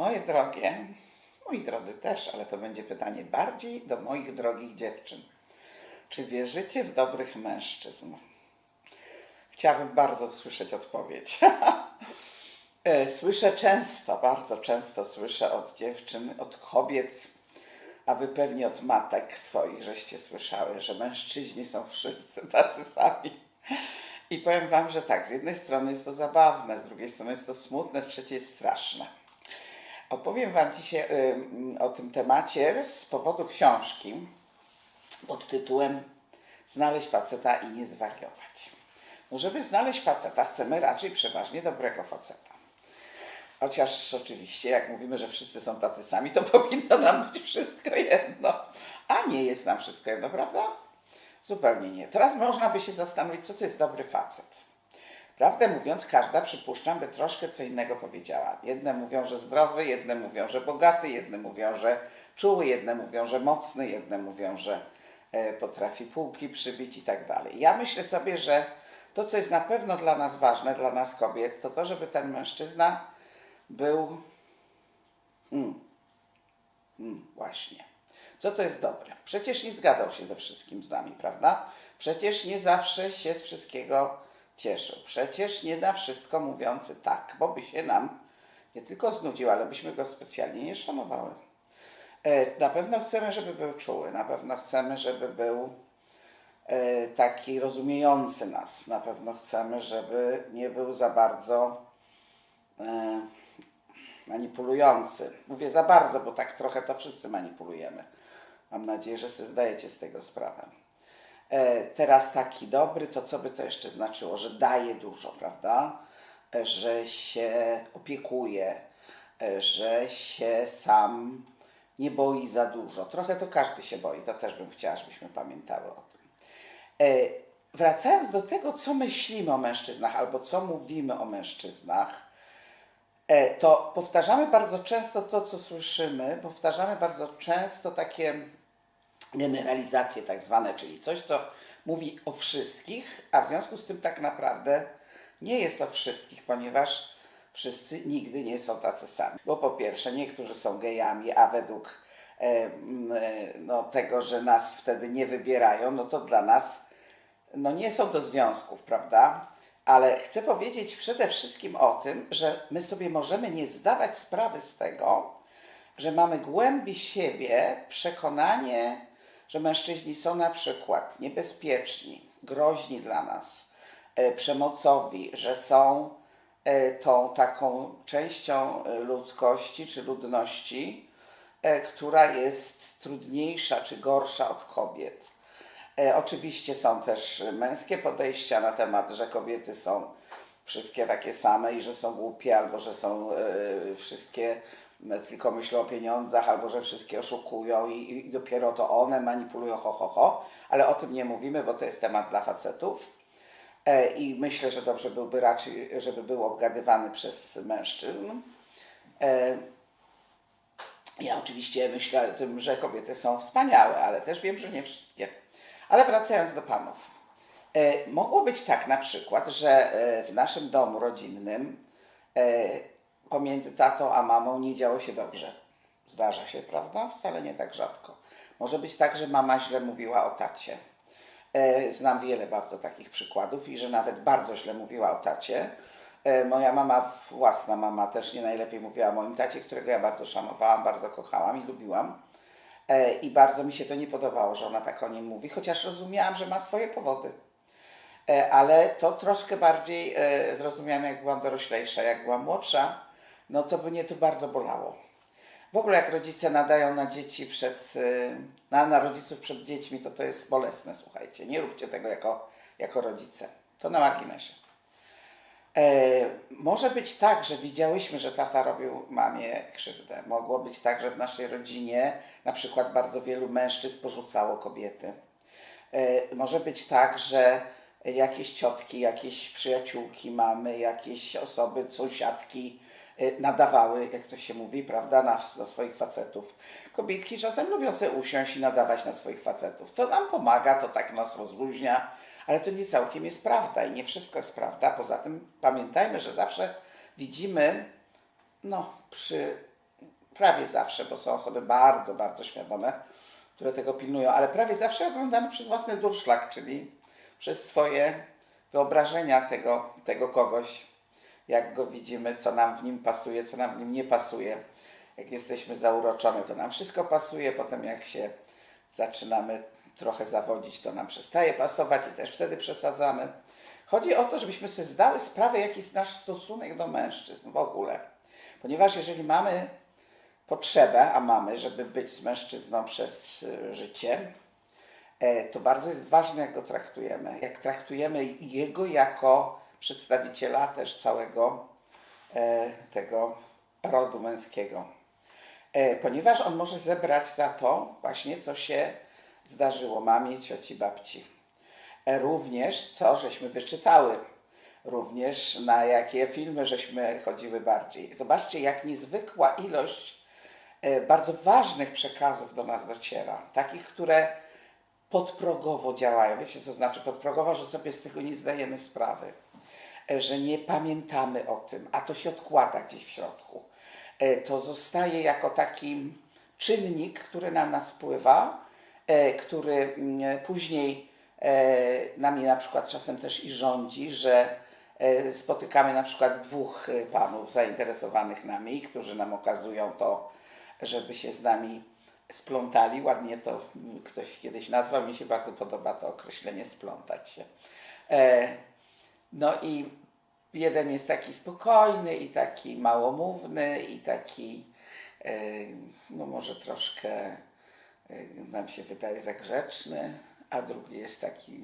Moje drogie, moi drodzy też, ale to będzie pytanie bardziej do moich drogich dziewczyn. Czy wierzycie w dobrych mężczyzn? Chciałabym bardzo usłyszeć odpowiedź. E, Słyszę często, bardzo często słyszę od dziewczyn, od kobiet, a wy pewnie od matek swoich, żeście słyszały, że mężczyźni są wszyscy tacy sami. I powiem wam, że tak, z jednej strony jest to zabawne, z drugiej strony jest to smutne, z trzeciej straszne. Opowiem wam dzisiaj o tym temacie z powodu książki pod tytułem Znaleźć faceta i nie zwariować. No, żeby znaleźć faceta, chcemy raczej przeważnie dobrego faceta. Chociaż oczywiście, jak mówimy, że wszyscy są tacy sami, to powinno nam być wszystko jedno. A nie jest nam wszystko jedno, prawda? Zupełnie nie. Teraz można by się zastanowić, co to jest dobry facet. Prawdę mówiąc, każda, przypuszczam, by troszkę co innego powiedziała. Jedne mówią, że zdrowy, jedne mówią, że bogaty, jedne mówią, że czuły, jedne mówią, że mocny, jedne mówią, że e, potrafi półki przybić i tak dalej. Ja myślę sobie, że to, co jest na pewno dla nas ważne, dla nas kobiet, to to, żeby ten mężczyzna był. Mm, mm, właśnie. Co to jest dobre? Przecież nie zgadzał się ze wszystkim z nami, prawda? Przecież nie zawsze się z wszystkiego cieszył. Przecież nie na wszystko mówiący tak, bo by się nam nie tylko znudził, ale byśmy go specjalnie nie szanowały. E, Na pewno chcemy, żeby był czuły, na pewno chcemy, żeby był e, taki rozumiejący nas. Na pewno chcemy, żeby nie był za bardzo e, manipulujący. Mówię za bardzo, bo tak trochę to wszyscy manipulujemy. Mam nadzieję, że sobie zdajecie z tego sprawę. E, teraz taki dobry, to co by to jeszcze znaczyło? Że daje dużo, prawda? E, Że się opiekuje, e, że się sam nie boi za dużo. Trochę to każdy się boi, to też bym chciała, żebyśmy pamiętały o tym. Wracając do tego, co myślimy o mężczyznach albo co mówimy o mężczyznach, to powtarzamy bardzo często to, co słyszymy, powtarzamy bardzo często takie generalizacje tak zwane, czyli coś, co mówi o wszystkich, a w związku z tym tak naprawdę nie jest o wszystkich, ponieważ wszyscy nigdy nie są tacy sami. Bo po pierwsze, niektórzy są gejami, a według e, e, no, tego, że nas wtedy nie wybierają, no to dla nas no, nie są do związków, prawda? Ale chcę powiedzieć przede wszystkim o tym, że my sobie możemy nie zdawać sprawy z tego, że mamy głębi siebie przekonanie, że mężczyźni są na przykład niebezpieczni, groźni dla nas, e, przemocowi, że są e, tą taką częścią e, ludzkości czy ludności, która jest trudniejsza czy gorsza od kobiet. Oczywiście są też męskie podejścia na temat, że kobiety są wszystkie takie same i że są głupie, albo że są wszystkie tylko myślą o pieniądzach, albo że wszystkie oszukują i, i dopiero to one manipulują ho, ho, ho. Ale o tym nie mówimy, bo to jest temat dla facetów. E, I myślę, że dobrze byłby raczej, żeby był obgadywany przez mężczyzn. E, ja oczywiście myślę o tym, że kobiety są wspaniałe, ale też wiem, że nie wszystkie. Ale wracając do panów. E, mogło być tak na przykład, że w naszym domu rodzinnym pomiędzy tatą a mamą nie działo się dobrze. Zdarza się, prawda? Wcale nie tak rzadko. Może być tak, że mama źle mówiła o tacie. E, Znam wiele bardzo takich przykładów i że nawet bardzo źle mówiła o tacie. E, Moja mama, własna mama, też nie najlepiej mówiła o moim tacie, którego ja bardzo szanowałam, bardzo kochałam i lubiłam. E, I bardzo mi się to nie podobało, że ona tak o nim mówi, chociaż rozumiałam, że ma swoje powody. Ale to troszkę bardziej zrozumiałam, jak byłam doroślejsza. Jak byłam młodsza, no to by mnie to bardzo bolało. W ogóle jak rodzice nadają na dzieci przed, y, na, na rodziców przed dziećmi, to to jest bolesne, słuchajcie. Nie róbcie tego jako, jako rodzice. To na marginesie. E, może być tak, że widziałyśmy, że tata robił mamie krzywdę. Mogło być tak, że w naszej rodzinie na przykład bardzo wielu mężczyzn porzucało kobiety. E, może być tak, że jakieś ciotki, jakieś przyjaciółki mamy, jakieś osoby, sąsiadki nadawały, jak to się mówi, prawda, na, na swoich facetów. Kobietki czasem lubią sobie usiąść i nadawać na swoich facetów. To nam pomaga, to tak nas rozluźnia, ale to nie całkiem jest prawda i nie wszystko jest prawda. Poza tym pamiętajmy, że zawsze widzimy no, przy prawie zawsze, bo są osoby bardzo, bardzo świadome, które tego pilnują, ale prawie zawsze oglądamy przez własny durszlak, czyli przez swoje wyobrażenia tego, tego kogoś, jak go widzimy, co nam w nim pasuje, co nam w nim nie pasuje. Jak jesteśmy zauroczone, to nam wszystko pasuje, potem jak się zaczynamy trochę zawodzić, to nam przestaje pasować i też wtedy przesadzamy. Chodzi o to, żebyśmy sobie zdały sprawę, jaki jest nasz stosunek do mężczyzn w ogóle. Ponieważ jeżeli mamy potrzebę, a mamy, żeby być z mężczyzną przez y, życie, e, to bardzo jest ważne, jak go traktujemy. Jak traktujemy jego jako przedstawiciela też całego e, tego rodu męskiego. E, Ponieważ on może zebrać za to właśnie, co się zdarzyło mamie, cioci, babci. E, Również co żeśmy wyczytały, również na jakie filmy żeśmy chodziły bardziej. Zobaczcie, jak niezwykła ilość bardzo ważnych przekazów do nas dociera. Takich, które podprogowo działają. Wiecie, co znaczy podprogowo, że sobie z tego nie zdajemy sprawy, że nie pamiętamy o tym, a to się odkłada gdzieś w środku. E, To zostaje jako taki czynnik, który na nas wpływa, e, który mm, później e, nami na przykład czasem też i rządzi, że e, spotykamy na przykład dwóch e, panów zainteresowanych nami, którzy nam okazują to, żeby się z nami splątali. Ładnie to mm, ktoś kiedyś nazwał, mi się bardzo podoba to określenie splątać się. E, No i jeden jest taki spokojny i taki małomówny i taki, e, no może troszkę e, nam się wydaje za grzeczny, a drugi jest taki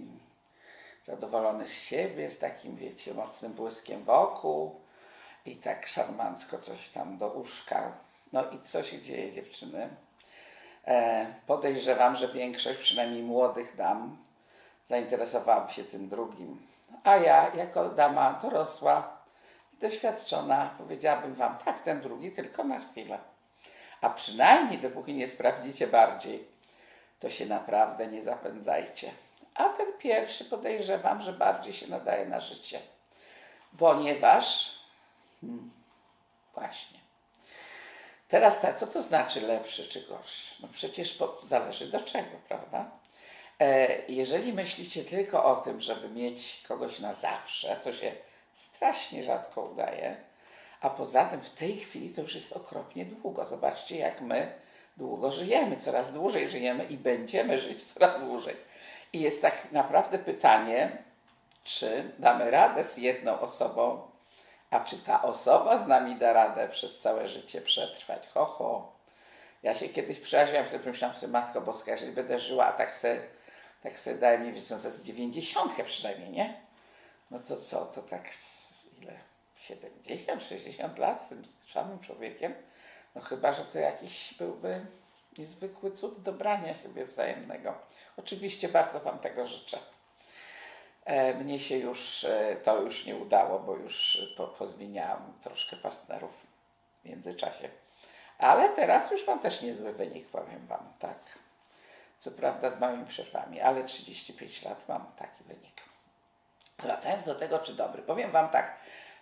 zadowolony z siebie, z takim, wiecie, mocnym błyskiem wokół i tak szarmancko coś tam do uszka. No i co się dzieje, dziewczyny? E, podejrzewam, że większość, przynajmniej młodych dam, zainteresowałaby się tym drugim. A ja, jako dama dorosła i doświadczona, powiedziałabym wam, tak, ten drugi tylko na chwilę. A przynajmniej dopóki nie sprawdzicie bardziej, to się naprawdę nie zapędzajcie. A ten pierwszy podejrzewam, że bardziej się nadaje na życie. Ponieważ, hmm, właśnie, teraz tak, co to znaczy lepszy czy gorszy? No przecież po, zależy do czego, prawda? E, jeżeli myślicie tylko o tym, żeby mieć kogoś na zawsze, co się strasznie rzadko udaje, a poza tym w tej chwili to już jest okropnie długo. Zobaczcie, jak my długo żyjemy, coraz dłużej żyjemy i będziemy żyć coraz dłużej. I jest tak naprawdę pytanie, czy damy radę z jedną osobą, a czy ta osoba z nami da radę przez całe życie przetrwać. Ho, ho. Ja się kiedyś przyjaźniłam, sobie pomyślałam sobie, Matko Boska, jeżeli będę żyła, a tak se, tak se daje mi, wiecie, no to jest 90 przynajmniej, nie? No to co, to tak ile? 70, 60 lat z tym samym człowiekiem? No chyba, że to jakiś byłby niezwykły cud dobrania siebie wzajemnego. Oczywiście bardzo Wam tego życzę. E, Mnie się już e, to już nie udało, bo już po, pozmieniałam troszkę partnerów w międzyczasie. Ale teraz już mam też niezły wynik, powiem Wam, tak. Co prawda z małymi przerwami, ale 35 lat mam taki wynik. Wracając do tego, czy dobry, powiem Wam tak.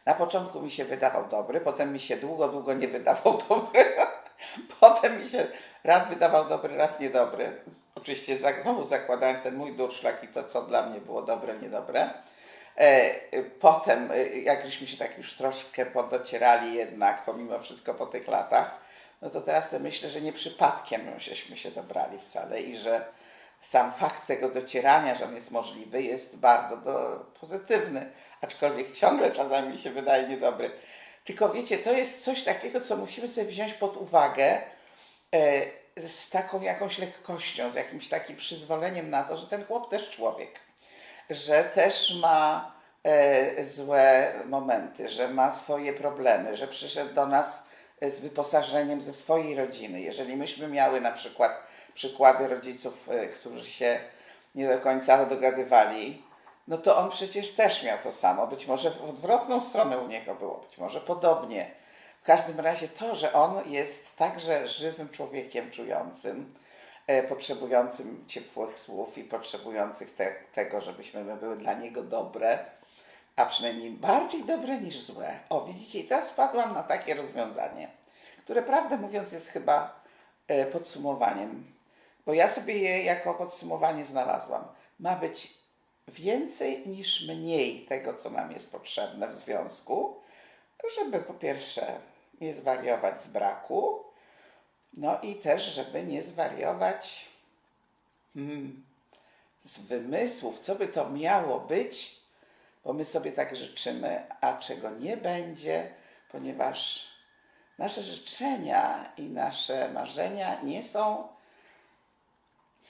Na początku mi się wydawał dobry, potem mi się długo, długo nie wydawał dobry. Potem mi się raz wydawał dobry, raz niedobry. Oczywiście znowu zakładając ten mój durszlak i to, co dla mnie było dobre, niedobre. E, Potem, e, jak żeśmy się tak już troszkę podocierali jednak, pomimo wszystko po tych latach, no to teraz myślę, że nie przypadkiem żeśmy się dobrali wcale i że sam fakt tego docierania, że on jest możliwy, jest bardzo do, pozytywny, aczkolwiek ciągle czasami mi się wydaje niedobry. Tylko wiecie, to jest coś takiego, co musimy sobie wziąć pod uwagę e, z taką jakąś lekkością, z jakimś takim przyzwoleniem na to, że ten chłop też człowiek, że też ma e, złe momenty, że ma swoje problemy, że przyszedł do nas z wyposażeniem ze swojej rodziny. Jeżeli myśmy miały na przykład przykłady rodziców, e, którzy się nie do końca dogadywali, no to on przecież też miał to samo. Być może w odwrotną stronę u niego było, być może podobnie. W każdym razie to, że on jest także żywym człowiekiem czującym, e, potrzebującym ciepłych słów i potrzebujących te, tego, żebyśmy my były dla niego dobre, a przynajmniej bardziej dobre niż złe. O, widzicie, i teraz wpadłam na takie rozwiązanie, które prawdę mówiąc jest chyba e, podsumowaniem, bo ja sobie je jako podsumowanie znalazłam. Ma być więcej niż mniej tego, co nam jest potrzebne w związku, żeby po pierwsze nie zwariować z braku, no i też, żeby nie zwariować hmm, z wymysłów, co by to miało być, bo my sobie tak życzymy, a czego nie będzie, ponieważ nasze życzenia i nasze marzenia nie są,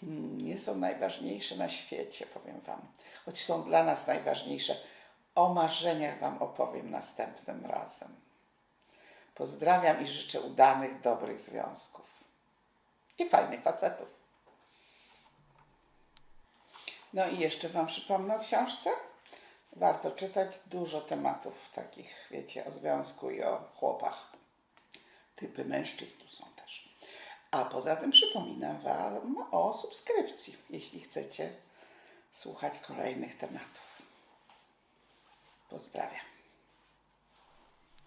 hmm, nie są najważniejsze na świecie, powiem Wam. Choć są dla nas najważniejsze. O marzeniach Wam opowiem następnym razem. Pozdrawiam i życzę udanych, dobrych związków. I fajnych facetów. No i jeszcze Wam przypomnę o książce. Warto czytać dużo tematów takich, wiecie, o związku i o chłopach. Typy mężczyzn tu są też. A poza tym przypominam Wam o subskrypcji, jeśli chcecie słuchać kolejnych tematów. Pozdrawiam.